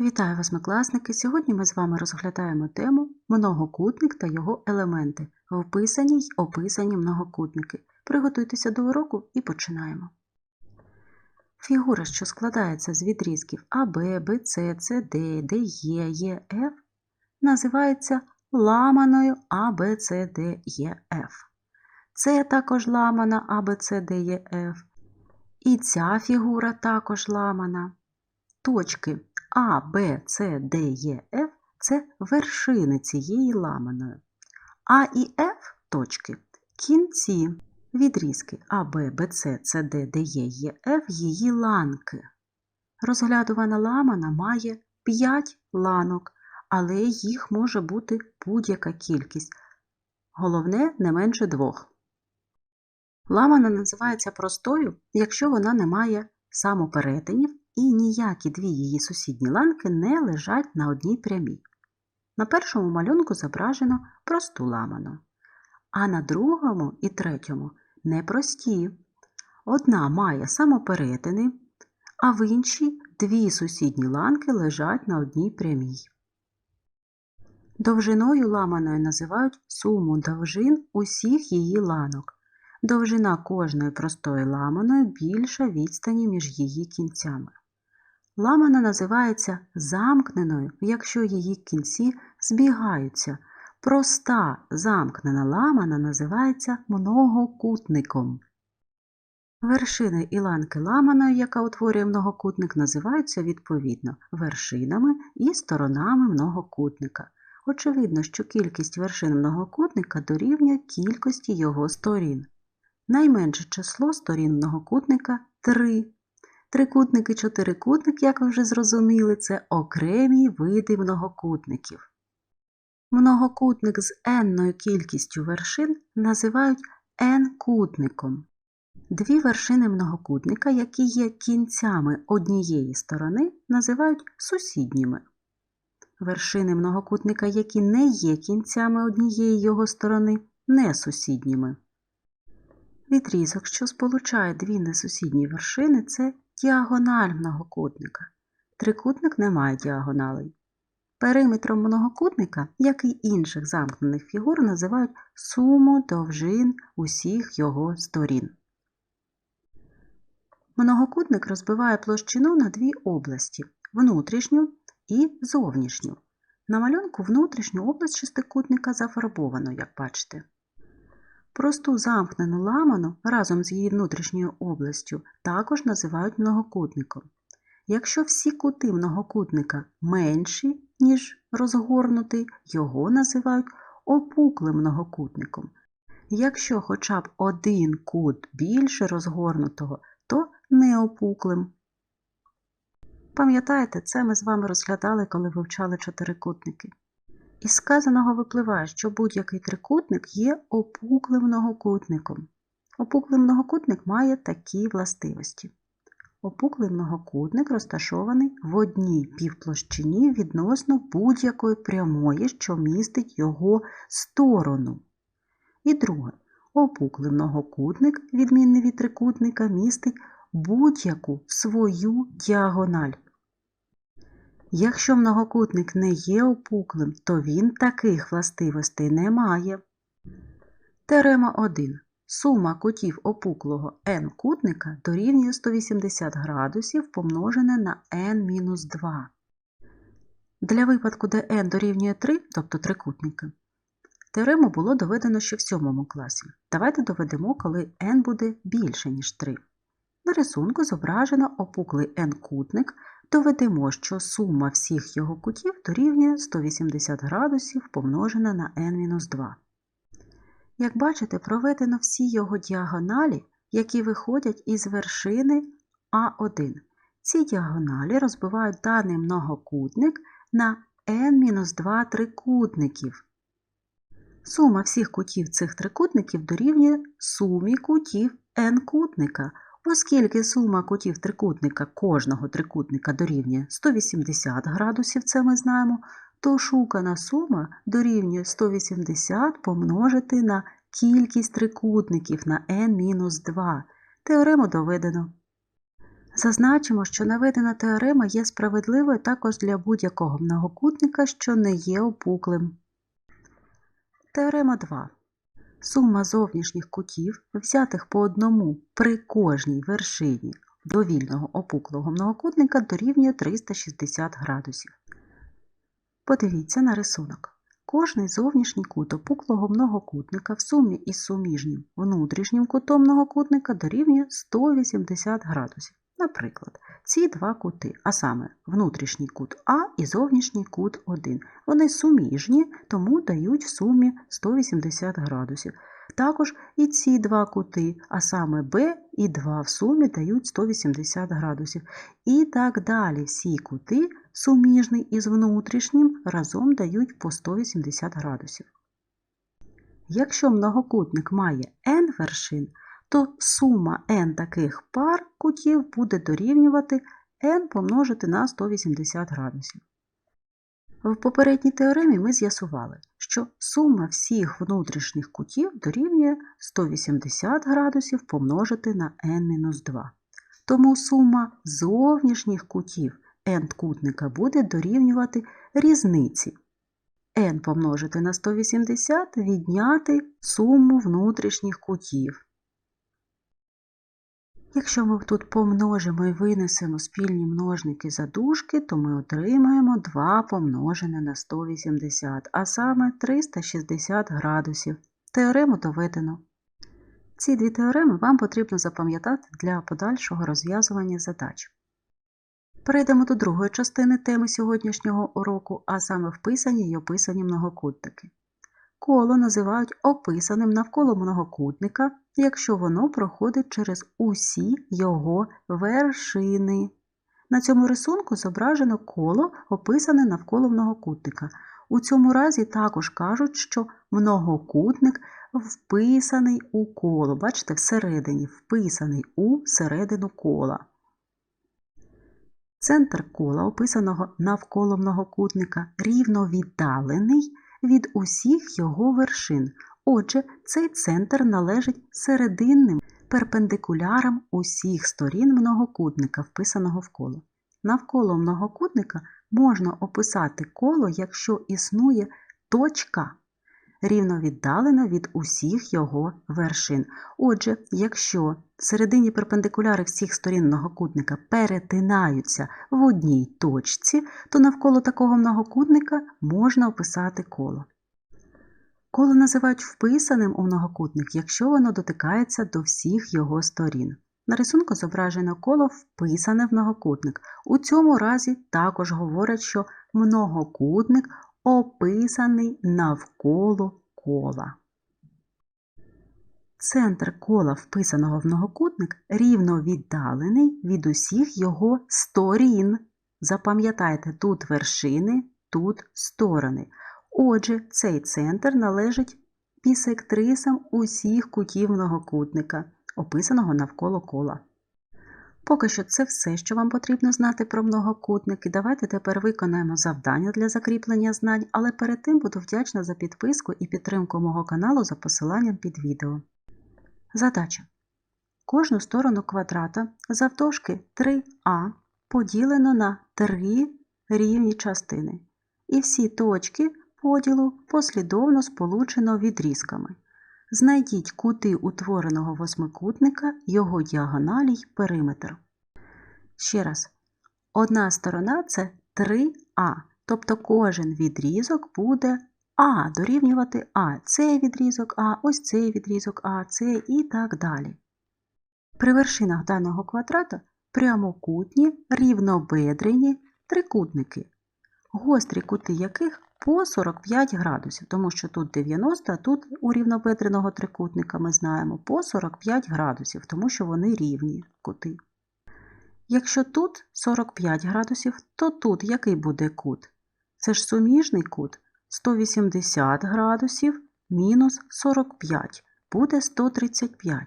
Вітаю восьмикласники! Сьогодні ми з вами розглядаємо тему Многокутник та його елементи. Вписані й описані многокутники. Приготуйтеся до уроку і починаємо. Фігура, що складається з відрізків АБ, БЦ, СД, ДЕ, ЕФ, називається ламаною ABCDEF. Це також ламана ABCDEF. І ця фігура також ламана. Точки А, Б, С, Д, Е, Ф це вершини цієї ламаної. А і Ф точки кінці, відрізки А, Б, Б, С, С, Д, Д, Е, Е, Ф її ланки. Розглядувана ламана має 5 ланок, але їх може бути будь-яка кількість. Головне не менше двох. Ламана називається простою, якщо вона не має самоперетинів і ніякі дві її сусідні ланки не лежать на одній прямій. На першому малюнку зображено просту ламану, а на другому і третьому непрості. Одна має самоперетини, а в іншій дві сусідні ланки лежать на одній прямій. Довжиною ламаною називають суму довжин усіх її ланок. Довжина кожної простої ламаної більша відстані між її кінцями. Ламана називається замкненою, якщо її кінці збігаються. Проста замкнена ламана називається многокутником. Вершини і ланки ламаної, яка утворює многокутник, називаються відповідно вершинами і сторонами многокутника. Очевидно, що кількість вершин многокутника дорівнює кількості його сторін. Найменше число сторін многокутника 3. Трикутник і чотирикутник, як ви вже зрозуміли, це окремі види многокутників. Многокутник з n кількістю вершин називають n-кутником. Дві вершини многокутника, які є кінцями однієї сторони, називають сусідніми. Вершини многокутника, які не є кінцями однієї його сторони, несусідніми. Відрізок, що сполучає дві несусідні вершини, це діагональ многокутника. Трикутник не має діагоналей. Периметром многокутника, як і інших замкнених фігур, називають суму довжин усіх його сторін. Многокутник розбиває площину на дві області внутрішню і зовнішню. На малюнку внутрішню область шестикутника зафарбовано, як бачите. Просту замкнену ламану разом з її внутрішньою областю також називають многокутником. Якщо всі кути многокутника менші, ніж розгорнутий, його називають опуклим многокутником. Якщо хоча б один кут більше розгорнутого, то неопуклим. Пам'ятаєте, це ми з вами розглядали, коли вивчали чотирикутники. Із сказаного випливає, що будь-який трикутник є опуклим многокутником. Опуклий многокутник має такі властивості. Опуклий многокутник розташований в одній півплощині відносно будь-якої прямої, що містить його сторону. І друге, опуклий многокутник, відмінний від трикутника, містить будь-яку свою діагональ. Якщо многокутник не є опуклим, то він таких властивостей не має. Теорема 1. Сума кутів опуклого n-кутника дорівнює 180 градусів помножене на n-2. Для випадку, де n дорівнює 3, тобто трикутника, теорему було доведено ще в 7 класі. Давайте доведемо, коли n буде більше, ніж 3. На рисунку зображено опуклий n-кутник, доведемо, що сума всіх його кутів дорівнює 180 градусів помножена на n-2. Як бачите, проведено всі його діагоналі, які виходять із вершини А1. Ці діагоналі розбивають даний многокутник на n-2 трикутників. Сума всіх кутів цих трикутників дорівнює сумі кутів n-кутника. Оскільки сума кутів трикутника кожного трикутника дорівнює 180 градусів, це ми знаємо, то шукана сума дорівнює 180 помножити на кількість трикутників на n-2. Теорему доведено. Зазначимо, що наведена теорема є справедливою також для будь-якого многокутника, що не є опуклим. Теорема 2. Сума зовнішніх кутів, взятих по одному при кожній вершині довільного опуклого многокутника дорівнює 360 градусів. Подивіться на рисунок. Кожний зовнішній кут опуклого многокутника в сумі із суміжнім внутрішнім кутом многокутника дорівнює 180 градусів. Наприклад, ці два кути, а саме внутрішній кут А і зовнішній кут 1. Вони суміжні, тому дають в сумі 180 градусів. Також і ці два кути, а саме Б і 2 в сумі дають 180 градусів. І так далі всі кути, суміжний із внутрішнім, разом дають по 180 градусів. Якщо многокутник має n вершин, то сума n таких пар кутів буде дорівнювати n помножити на 180 градусів. В попередній теоремі ми з'ясували, що сума всіх внутрішніх кутів дорівнює 180 градусів помножити на n-2. Тому сума зовнішніх кутів n-кутника буде дорівнювати різниці. n помножити на 180 відняти суму внутрішніх кутів. Якщо ми тут помножимо і винесемо спільні множники за дужки, то ми отримаємо 2 помножене на 180, а саме 360 градусів. Теорему доведено. Ці дві теореми вам потрібно запам'ятати для подальшого розв'язування задач. Перейдемо до другої частини теми сьогоднішнього уроку, а саме вписані й описані многокутники. Коло називають описаним навколо многокутника, якщо воно проходить через усі його вершини. На цьому рисунку зображено коло, описане навколо многокутника. У цьому разі також кажуть, що многокутник вписаний у коло. Бачите, всередині вписаний у середину кола. Центр кола, описаного навколо многокутника, рівно віддалений від усіх його вершин. Отже, цей центр належить серединним перпендикулярам усіх сторін многокутника, вписаного в коло. Навколо многокутника можна описати коло, якщо існує точка, рівно віддалена від усіх його вершин. Отже, якщо середині перпендикуляри всіх сторін многокутника перетинаються в одній точці, то навколо такого многокутника можна описати коло. Коло називають вписаним у многокутник, якщо воно дотикається до всіх його сторін. На рисунку зображено коло вписане в многокутник. У цьому разі також говорять, що многокутник описаний навколо кола. Центр кола, вписаного в многокутник, рівно віддалений від усіх його сторін. Запам'ятайте, тут вершини, тут сторони. Отже, цей центр належить бісектрисам усіх кутів многокутника, описаного навколо кола. Поки що це все, що вам потрібно знати про многокутники. Давайте тепер виконаємо завдання для закріплення знань, але перед тим буду вдячна за підписку і підтримку мого каналу за посиланням під відео. Задача. Кожну сторону квадрата завдовжки 3а поділено на 3 рівні частини. І всі точки поділу послідовно сполучено відрізками. Знайдіть кути утвореного восьмикутника, його діагоналі й периметр. Ще раз, одна сторона це 3а, тобто кожен відрізок буде А дорівнювати А. Цей відрізок А, ось цей відрізок А, цей і так далі. При вершинах даного квадрата прямокутні, рівнобедрені трикутники, гострі кути яких по 45 градусів, тому що тут 90, а тут у рівнобедреного трикутника ми знаємо по 45 градусів, тому що вони рівні кути. Якщо тут 45 градусів, то тут який буде кут? Це ж суміжний кут 180 градусів мінус 45 буде 135.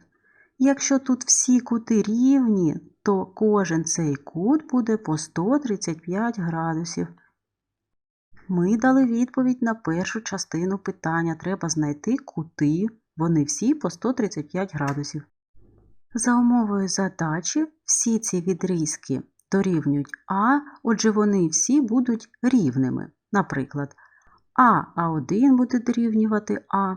Якщо тут всі кути рівні, то кожен цей кут буде по 135 градусів. Ми дали відповідь на першу частину питання. Треба знайти кути, вони всі по 135 градусів. За умовою задачі всі ці відрізки дорівнюють А, отже вони всі будуть рівними. Наприклад, А А1 буде дорівнювати А,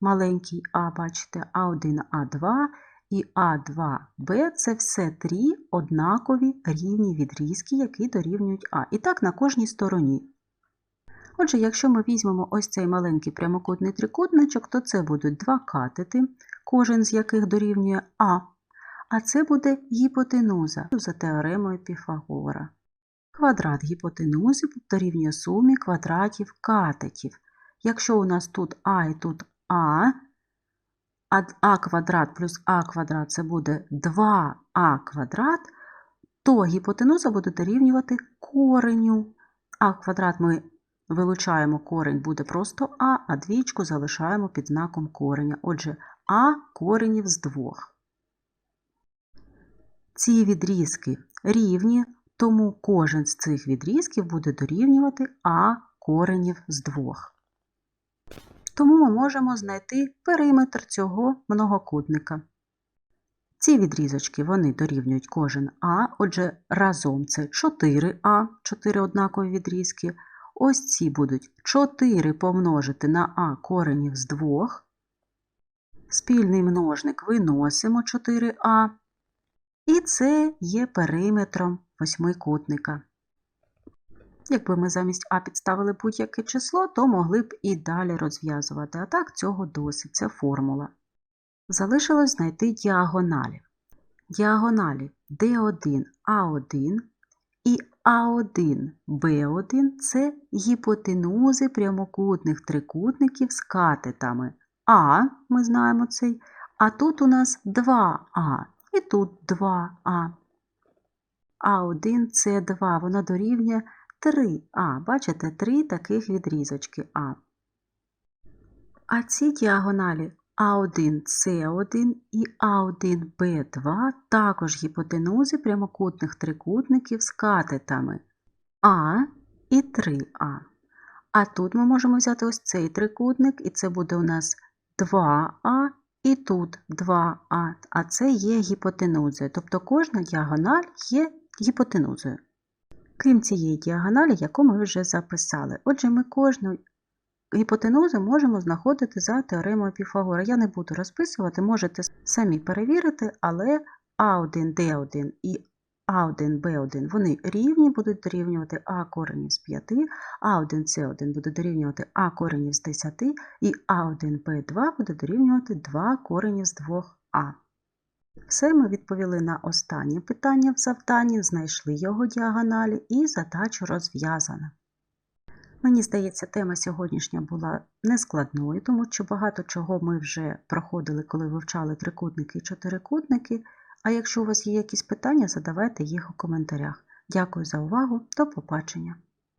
маленький А, бачите, А1, А2 і А2Б це все три однакові рівні відрізки, які дорівнюють А. І так на кожній стороні. Отже, якщо ми візьмемо ось цей маленький прямокутний трикутничок, то це будуть два катети, кожен з яких дорівнює А. А це буде гіпотенуза за теоремою Піфагора. Квадрат гіпотенузи дорівнює сумі квадратів катетів. Якщо у нас тут А і тут А, а а квадрат плюс А квадрат це буде 2А квадрат, то гіпотенуза буде дорівнювати кореню. А квадрат ми вилучаємо корень, буде просто А, а двічку залишаємо під знаком кореня. Отже, А коренів з двох. Ці відрізки рівні, тому кожен з цих відрізків буде дорівнювати А коренів з двох. Тому ми можемо знайти периметр цього многокутника. Ці відрізочки вони дорівнюють кожен А, отже, разом це 4А, 4 однакові відрізки. Ось ці будуть 4 помножити на А коренів з 2. Спільний множник виносимо 4А. І це є периметром восьмикутника. Якби ми замість А підставили будь-яке число, то могли б і далі розв'язувати. А так цього досить, це формула. Залишилось знайти діагоналі. Діагоналі D1, А1 і А1, Б1 це гіпотенузи прямокутних трикутників з катетами. А, ми знаємо цей, а тут у нас 2А. І тут 2А. А1 це 2, воно дорівнює 3А. Бачите, три таких відрізочки А. А ці діагоналі А1, С1 і А1, Б2 також гіпотенузи прямокутних трикутників з катетами А і 3А. А тут ми можемо взяти ось цей трикутник, і це буде у нас 2А і тут 2а, а це є гіпотенузою. Тобто кожна діагональ є гіпотенузою. Крім цієї діагоналі, яку ми вже записали. Отже, ми кожну гіпотенузу можемо знаходити за теоремою Піфагора. Я не буду розписувати, можете самі перевірити, але А1, Д1 і А1, Б1 вони рівні будуть дорівнювати А коренів з 5, А1, С1 буде дорівнювати А коренів з 10 і А1, Б2 буде дорівнювати 2 коренів з 2А. Все ми відповіли на останнє питання в завданні, знайшли його діагоналі і задачу розв'язано. Мені здається, тема сьогоднішня була нескладною, тому що багато чого ми вже проходили, коли вивчали трикутники і чотирикутники. А якщо у вас є якісь питання, задавайте їх у коментарях. Дякую за увагу, до побачення!